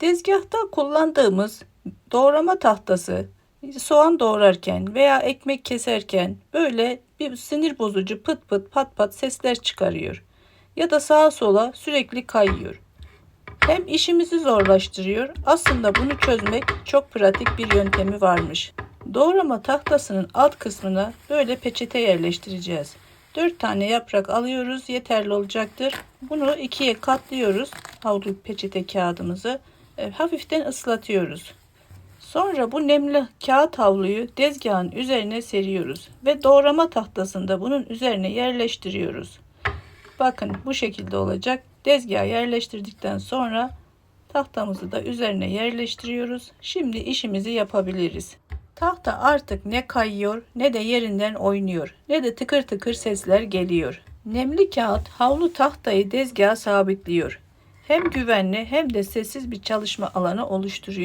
Tezgahta kullandığımız doğrama tahtası soğan doğrarken veya ekmek keserken böyle bir sinir bozucu pıt pıt pat pat sesler çıkarıyor. Ya da sağa sola sürekli kayıyor. Hem işimizi zorlaştırıyor. Aslında bunu çözmek çok pratik bir yöntemi varmış. Doğrama tahtasının alt kısmına böyle peçete yerleştireceğiz. 4 tane yaprak alıyoruz yeterli olacaktır. Bunu ikiye katlıyoruz havlu peçete kağıdımızı. E, hafiften ıslatıyoruz. Sonra bu nemli kağıt havluyu tezgahın üzerine seriyoruz ve doğrama tahtasında bunun üzerine yerleştiriyoruz. Bakın bu şekilde olacak. Tezgaha yerleştirdikten sonra tahtamızı da üzerine yerleştiriyoruz. Şimdi işimizi yapabiliriz. Tahta artık ne kayıyor ne de yerinden oynuyor ne de tıkır tıkır sesler geliyor. Nemli kağıt havlu tahtayı tezgaha sabitliyor. Hem güvenli hem de sessiz bir çalışma alanı oluşturuyor.